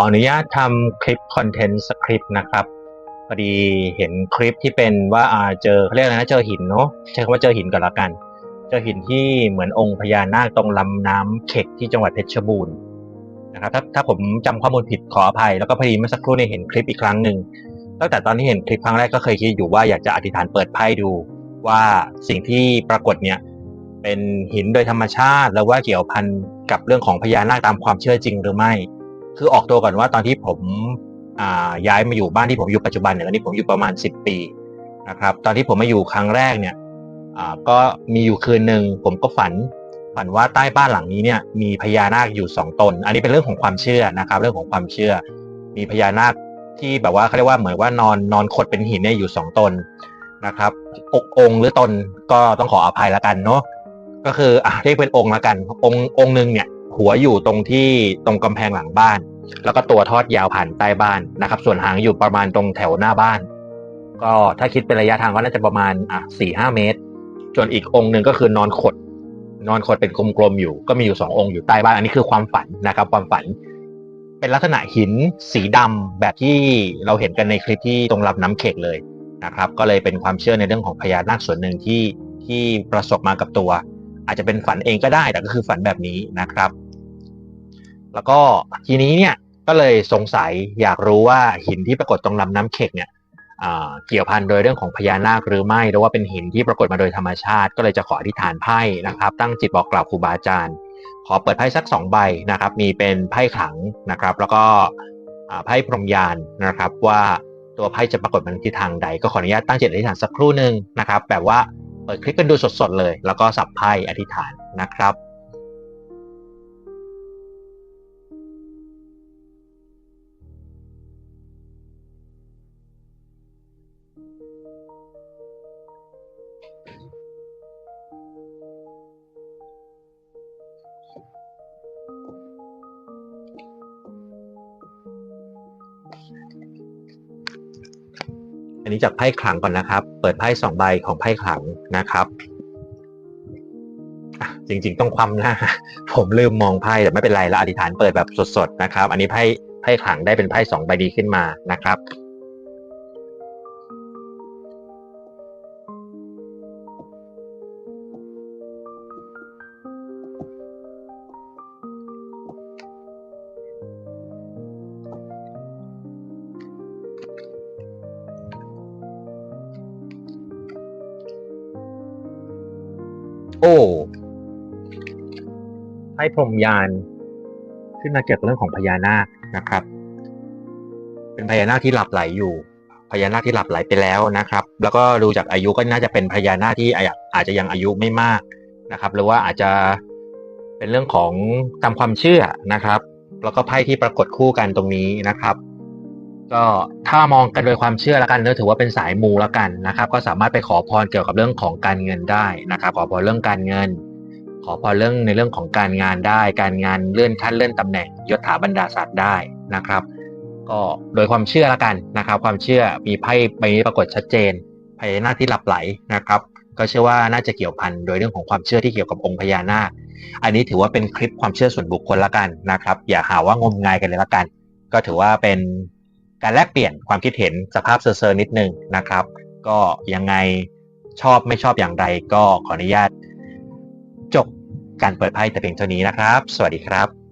ออนุญาตทำคลิปคอนเทนต์สคริปต์นะครับพอดีเห็นคลิปที่เป็นว่าอาเจอเขาเรียกอะไรนะเจอหินเนาะใช้คำว่าเจอหินก่อนละกัน เจอหินที่เหมือนองค์พญานาคตรงลำน้ำเข็กที่จังหวัดเพชรบูรณ์นะครับถ้าถ้าผมจำข้อมูลผิดขออภัย แล้วก็พอดีเมื่อสักครู่เนี่ยเห็นคลิปอีกครั้งหนึ่งตั้งแต่ตอนที่เห็นคลิปครั้งแรกก็เคยคิดอยู่ว่าอยากจะอธิษฐานเปิดไพ่ดูว่าสิ่งที่ปรากฏเนี่ยเป็นหินโดยธรรมชาติ แล้วว่าเกี่ยวพันกับเรื่องของพญานาคตามความเชื่อจริงหรือไม่ คือออกตัวก่อนว่าตอนที่ผมย้ายมาอยู่บ้านที่ผมอยู่ปัจจุบันเนี่ยตอนนี้ผมอยู่ประมาณ 10 ปีนะครับ ตอนที่ผมมาอยู่ครั้งแรกเนี่ยก็มีอยู่คืนหนึ่งผมก็ฝันฝันว่าใต้บ้านหลังนี้เนี่ยมีพญานาคอยู่สองตน อันนี้เป็นเรื่องของความเชื่อนะครับ เรื่องของความเชื่อ มีพญานาคที่แบบว่าเขาเรียกว่าเหมือนว่านอนนอนขดเป็นหินเนี่ยอยู่สองตนนะครับอกองหรือตนก็ต้องขออภัยละกันเนาะก็คืออะเรียกเป็นองค์ละกัน องค์องค์หนึ่งเนี่ย หัวอยู่ตรงที่ตรงกำแพงหลังบ้าน แล้วก็ตัวทอดยาวผ่านใต้บ้านนะครับ ส่วนหางอยู่ประมาณตรงแถวหน้าบ้าน ก็ถ้าคิดเป็นระยะทางก็น่าจะประมาณอะสี่ห้าเมตร ส่วนอีกองค์หนึ่งก็คือนอนขด นอนขดเป็นกลมๆอยู่ ก็มีอยู่สององค์อยู่ใต้บ้าน อันนี้คือความฝันนะครับ ความฝัน เป็นลักษณะหินสีดำแบบที่เราเห็นกันในคลิปที่ตรงลำน้ำเขกเลยนะครับ ก็เลยเป็นความเชื่อในเรื่องของพญานาคส่วนหนึ่งที่ที่ประสบมากับตัว อาจจะเป็นฝันเองก็ได้แต่ก็คือฝันแบบนี้นะครับ แล้วก็ทีนี้เนี่ยก็เลยสงสัยอยากรู้ว่าหินที่ปรากฏตรงลำน้ำเข็กเนี่ยเกี่ยวพันโดยเรื่องของพญานาคหรือไม่หรือว่าเป็นหินที่ปรากฏมาโดยธรรมชาติ ก็เลยจะขออธิษฐานไพ่นะครับ ตั้งจิตบอกกล่าวครูบาอาจารย์ ขอเปิดไพ่สักสองใบนะครับ มีเป็นไพ่ขังนะครับ แล้วก็ไพ่พรหมยานนะครับว่าตัวไพ่จะปรากฏมาในทิศทางใด ก็ขออนุญาตตั้งจิตอธิษฐานสักครู่หนึ่งนะครับแบบว่าเปิดคลิปกันดูสดๆเลย แล้วก็สับไพ่อธิษฐานนะครับ อันนี้จากไพ่ขลังก่อนนะครับ เปิดไพ่สองใบของไพ่ขลังนะครับจริง ๆ ต้องคว่ำหน้า ผมลืมมองไพ่แต่ไม่เป็นไรแล้วอธิษฐานเปิดแบบสดๆนะครับ อันนี้ไพ่ไพ่ขลังได้เป็นไพ่สองใบดีขึ้นมานะครับ โอ้ไพ่พรมยานขึ้นมาเกี่ยวกับเรื่องของพญานาคนะครับ เป็นพญานาคที่หลับไหลอยู่ พญานาคที่หลับไหลไปแล้วนะครับ แล้วก็ดูจากอายุก็น่าจะเป็นพญานาคที่อาจอาจจะยังอายุไม่มากนะครับ หรือว่าอาจจะเป็นเรื่องของตามความเชื่อนะครับ แล้วก็ไพ่ที่ปรากฏคู่กันตรงนี้นะครับ ก็ถ้ามองกันโดยความเชื่อแล้วกันเนอถือว่าเป็นสายมูแล้วกันนะครับ ก็สามารถไปขอพรเกี่ยวกับเรื่องของการเงินได้นะครับ ขอพรเรื่องการเงิน ขอพรเรื่องในเรื่องของการงานได้ การงานเลื่อนขั้นเลื่อนตำแหน่งยศถาบรรดาศักดิ์ได้นะครับ ก็โดยความเชื่อแล้วกันนะครับ ความเชื่อมีไพ่ใบนี้ปรากฏชัดเจนพญานาคที่หลับไหลนะครับ ก็เชื่อว่าน่าจะเกี่ยวพันโดยเรื่องของความเชื่อที่เกี่ยวกับองค์พญานาค อันนี้ถือว่าเป็นคลิปความเชื่อส่วนบุคคลละกันนะครับ อย่าหาว่างมงายกันเลยละกัน ก็ถือว่าเป็น การแลกเปลี่ยนความคิดเห็นสภาพเซอร์นิดนึงนะครับ ก็ยังไงชอบไม่ชอบอย่างไรก็ขออนุญาต จบการเปิดไพ่แต่เพียงเท่านี้นะครับ สวัสดีครับ